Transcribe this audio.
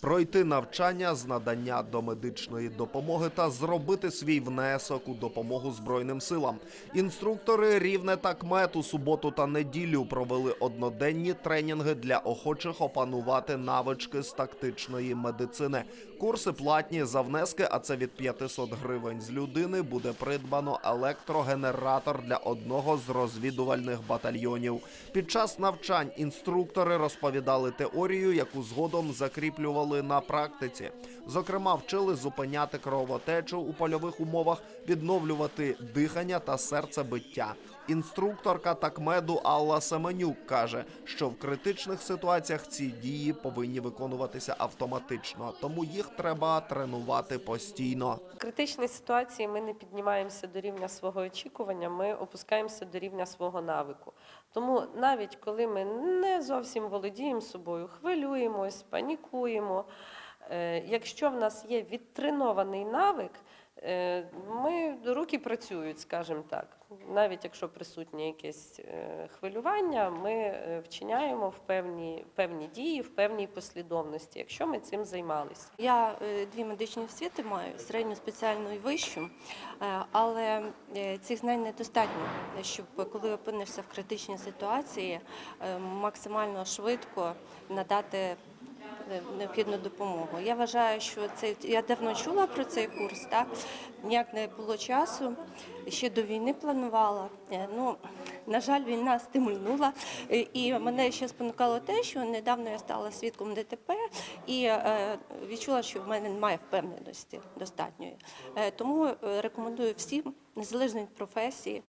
пройти навчання з надання домедичної допомоги та зробити свій внесок у допомогу Збройним силам. Інструктори рівне та кмет у суботу та неділю провели одноденні тренінги для охочих опанувати навички з тактичної медицини. Курси платні за внески, а це від 500 гривень з людини. Буде придбано електрогенератор для одного з розвідувальних батальйонів. Під час навчань інструктори розповідали теорію, яку згодом закріплювали на практиці. Зокрема, вчили зупиняти кровотечу у польових умовах, відновлювати дихання та серцебиття. Інструкторка такмеду Алла Семенюк каже, що в критичних ситуаціях ці дії повинні виконуватися автоматично, тому їх треба тренувати постійно. В критичній ситуації ми не піднімаємося до рівня свого очікування, ми опускаємося до рівня свого навику. Тому навіть коли ми не зовсім володіємо собою, хвилюємось, панікуємо. Е, Якщо в нас є відтренований навик, е, ми руки працюють, скажімо так. Навіть якщо присутнє якесь е, хвилювання, ми вчиняємо в певні, певні дії, в певній послідовності, якщо ми цим займалися. Я дві медичні освіти маю середню спеціальну і вищу, але цих знань недостатньо, щоб коли опинишся в критичній ситуації, максимально швидко надати необхідну допомогу. Я вважаю, що це я давно чула про цей курс, так ніяк не було часу. Ще до війни планувала. Е, Ну на жаль, війна стимульнула, Е, і мене ще спонукало те, що недавно я стала свідком ДТП і е, відчула, що в мене немає впевненості достатньої. Тому рекомендую всім, незалежно від професії,